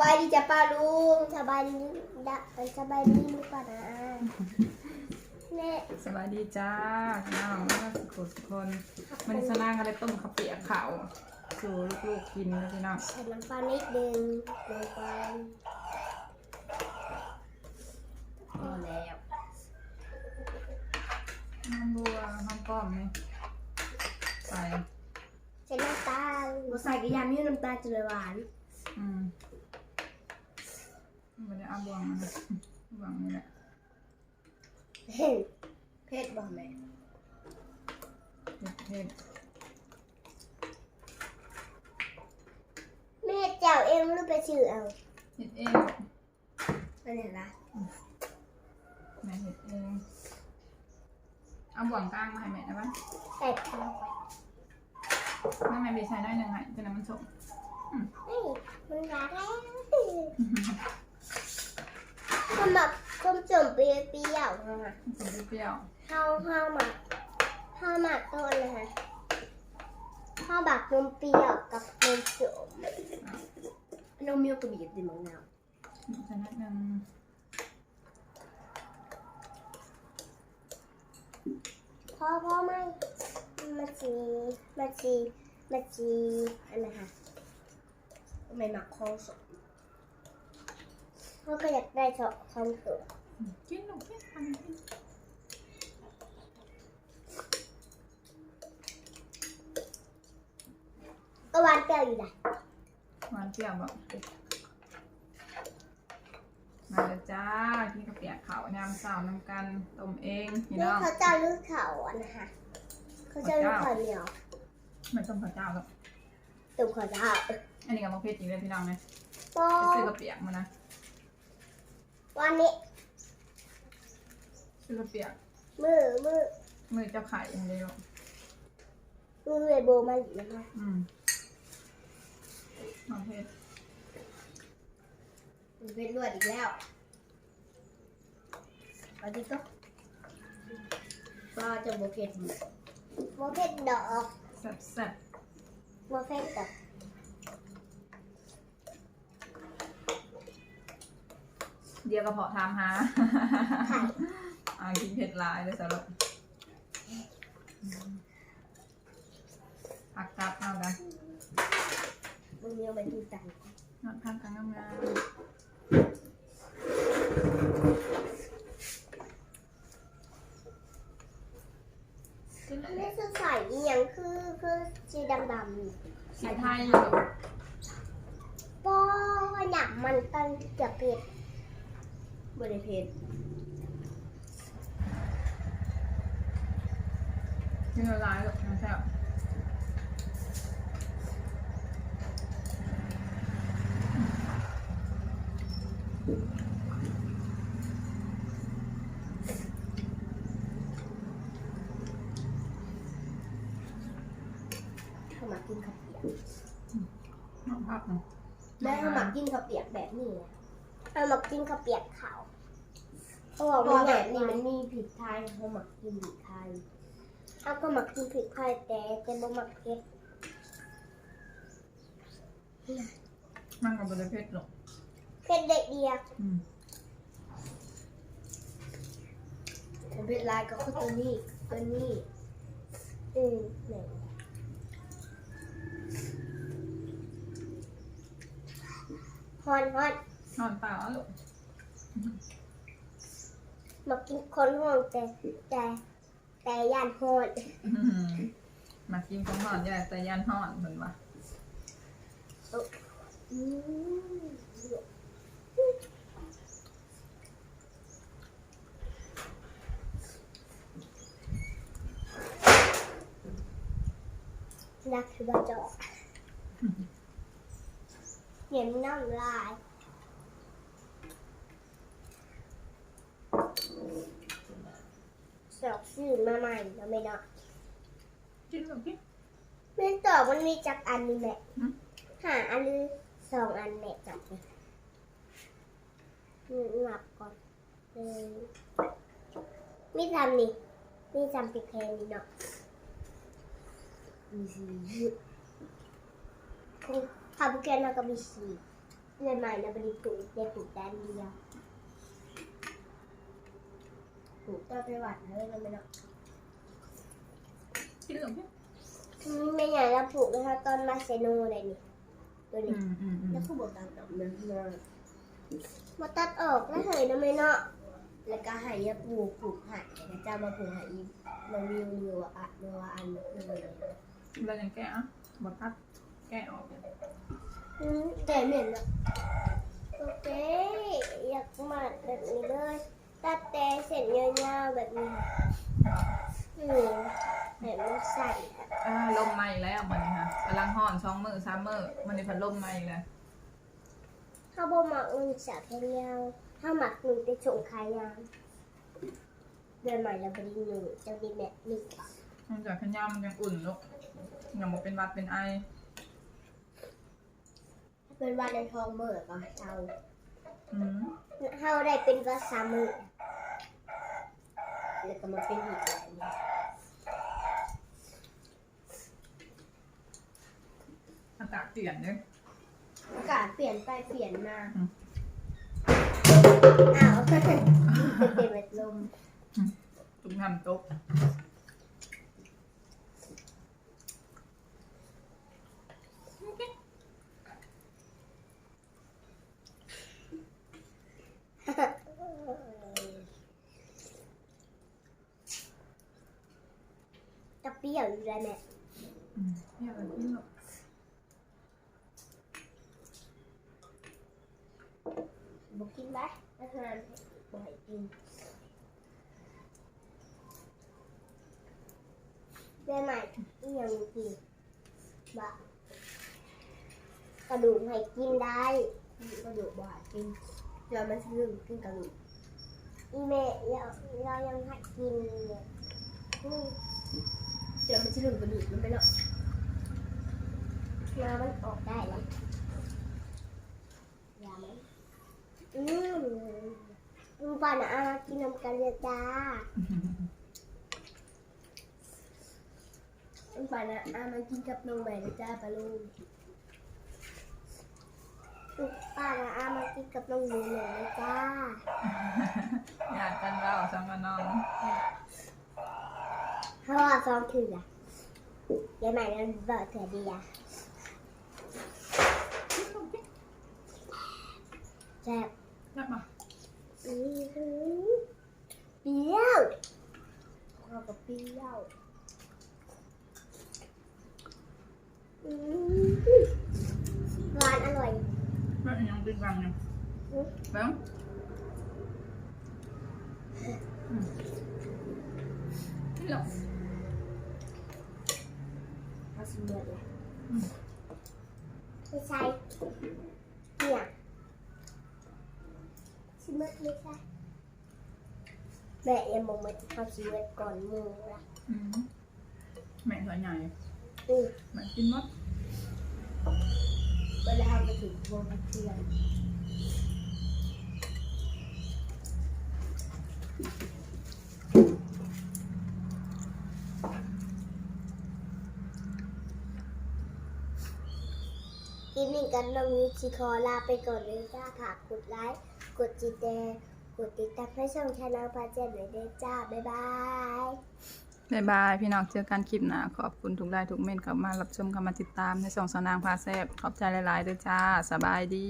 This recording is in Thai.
บายดีจ้ะป้าลุงสบายดีดะสบายดีลูกป้านะแม่สวัสดีจ้าพี่น้องแล้วก็สุขสุขคนมันสนางอะไรต้มข้าวเปียกขาวสู่ลูกๆกินนะพี่น้องใส่น้ำปลานิดนึงลงไปพอแล้วน้ำบัวน้ำป้อมนี่ใส่ใส่น้ำตาลบ่ใส่กระยำยืดน้ำตาลจะเลยหวาน อืมไม่ได้เอาบวงมานะบวงนี่แหละเฮ้ยเผ็ดบ่แม่เผ็ดเผ็ดแม่เจ้าเองหรือไปชื่อเอาเห็ดเองอันนี้ละแม่เห็ดเองเอาบวงกลางมาให้แม่ได้ปะใส่ข้าวไปแม่แม่ไปใช้ได้ยังไงจะนำมันส่งเฮ้ยมันรักแล้ว มันแบบคมจมเปรี้ยวๆนะคะส่งเปรี้ยวข้าวข้าวหมักข้าวหมักต้นนะคะข้าวบักนมเปรี้ยวกับนมสมนมเมียวกับบีบดิมังนาวๆจะนิดนึงพ่อพ่อไม่มาจีมาจีมาจีอันนะคะไม่หมักข้าวสม เขาก็อยากได้สองข้าวสมกินลูกกินทำกินก็หวานเปรี้ยวอยู่นะหวานเปรี้ยวแบบมาเลยจ้ากินกระเปียกขาวยำสาวน้ำกันต้มเองพี่นี่น้องเขาจะลือเขาอะนะคะเขาจะลือเขาวเหนียวไม่ต้มข้าวเจ้าแล้วตุ่มเขาจะอันนี้กับมะเพชรจริงเลยพี่น้องนะปอไปซื้อกระเปียกมานะ วันนี้ซื้อกระเปียกมือมือมือเจ้าไข่อย่างเดียวมือเวโบมาอีกนะคะอืมมะเพชรมันเป็นรวดอีกแล้วเอาดิก็ก็จะโบเกตโบเกตดอกแซ่บแซ่บโบเกตดอก เดียวกระเพาะทำฮะไข่อ่ากินเผ็ดหลายเลยสำหรับผักกาดเอากันมึงเลี้ยงไปดูตังนอนข้างกันงามๆกินเลยนี่คือใส่อีหยังคือคือสีดำดำสีไทยอยู่ปอหนักมันตั้งจะเผ็ด บริเผ็ดกินละลายหรอกน้ำแซ่บเขามากินข้าวเปียกน้ำผักเนาะแม่เขามากินข้าวเปียกแบบนี้นะ เขามากินข้าวเปียกขาวเขาบอกว่าแบบนี้มันมีผิดไทยเขามากินผิดไทยเขาก็มากินผิดไทยแต่แต่บ่มาเผ็ดมันกับบริเพชรหรอกเผ็ดเด็กเดียวอืมเผ็ดลายก็คือตัวนี้ตัวนี้อืมไหนฮอนฮอน นอนเปล่าแล้วลูกมากินคนห้องแต่แต่แต่ย่านฮอนอื้อหือมากินของหอนใหญ่แต่ยันหอนเหมือนว่าอืมรักคือบาจอกเหนียมน้ำลาย สอบสื่อมาใหม่แล้วไม่ได้กินลูกกินเมื่อต่อมันมีจักอันนี่แหละอืมหาอันหรือสองอันแม่จับเลยหลับก่อนเลยมีทำนี่มีทำปิดเพลงนี่เนาะมีสีคงทำแกนเราก็มีสีเรียนใหม่นะบริปลูกเด็กปลูกแดนเดียว ปลูกต้นไปหวัดเลยนะไม่เนาะกินเหลืองเนี่ยอืมไม่ใหญ่แล้วปลูกนะคะต้นมาเซโนอะไรนี่ตัวอืนี้มอืมอืมแล้วก็บอกตัดออกนะมาตัดออกแล้วเหยนะไม่เนาะแล้วก็ใหายาปลูกปลูกใหายแล้วจะมาปลูกใหายมาวิวเรืออะเรืออันเลยแล้วยังแกะอะบดตัดแกะออกอืมแต่เหม็นอะโอเคอยากมาแบบนี้เลย ตัดแต่เส้นยาวๆแบบนี้อืมแบบมันใส่อะอ่าลมไหม้แล้วมันนี่ค่ะกำลังห่อนช่องมือซ้ำมือมันนี่พัดลมไหม้แล้วข้าวบ่หมักมันสาแค่ยาวถ้าหมักหนึ่งจะส่งขายยาวเดือนใหม่แล้วบริหนึ่งเจ้าดีแม่หนึ่งมันจากขยำมันยังอุ่นลูกยังบอกเป็นหวัดเป็นไอ เป็นวันในทองเบิกก็เจ้าอืม เฮาได้เป็นภาษามือแล้วก็มาเป็นอีกแบบนี้อากาศเปลี่ยนเนี่ยอากาศเปลี่ยนไปเปลี่ยนมาอืมอ้าวเป็นแบบลมตุ้มทำโต๊ะ จะเปรี้ยวอยู่แล้วแม่ อืมเนี่ยอะไรกิ นลูกบอกกินไหมอาหารบ่ให้กินได้ไหมอีหยังกินบะกระดูกให้กินได้กระดูกบ่ให้กินเดี๋ยวมันจะลืมกินกระดูกอีเมะเราเรายังให้กินเลย เดี๋ยวมันจะลืมกระดูกมันไปเนาะยามันออกได้แล้วยามันอืมลุงปานอามากินน้ำกันเลยจ้าลุงปานอามากินกับน้องใหม่เลยจ้าปะลุงลุงปานอามากินกับน้องหนูหน่อยเลยจ้าอยากกันเราสังกันน้อง เพราะว่าซองถืออะยายใหม่นั้นบอกเถื่อดีอะแซ่บ นับมา อือหือเปรี้ยวข้าวกับเปรี้ยวอืมหวานอร่อย แม่ยังดึงรังยัง อืม แบงนี่หรอ เอาสิเบิดเลยอืมไม่ใช่เนี่ยสิเบิดไม่ใช่แม่ยังบอกมันเอาสิเบิด ก่อนหมูละอืมแม่ตัวใหญ่อือแม่กินเวลาไปถึงวงเทียนคลิปนี้กันน้องมิวชิคอลาไปก่อนเลยจ้าค่ะกดไลค์กดจีแดงกดติดตามให้ช่องชาแนลพาเจนหน่อยด้วยจ้า บ๊ายบายบ๊ายบายพี่น้องเจอกันคลิปหน้าขอบคุณทุกไลค์ทุกเม่นเข้ามารับชมเข้ามาติดตามในสองสนางพาแซบขอบใจหลายๆด้วยจ้าสบายดี